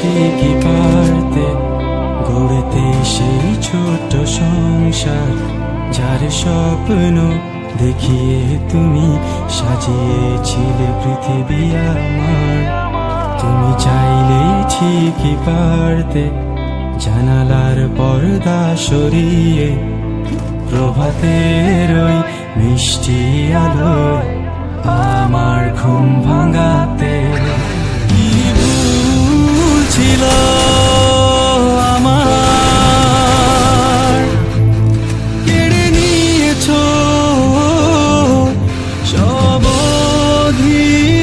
চাইলে ঠিকই পারতে, গড়তে সেই ছোট সংসার, যার স্বপ্ন দেখিয়ে তুমি সাজিয়েছিলে পৃথিবী আমার। তুমি চাইলেই ঠিকই পারতে, জানালার পর্দা সরিয়ে, প্রভাতের ওই মিষ্টি আলো আমার ঘুম ভাঙাতে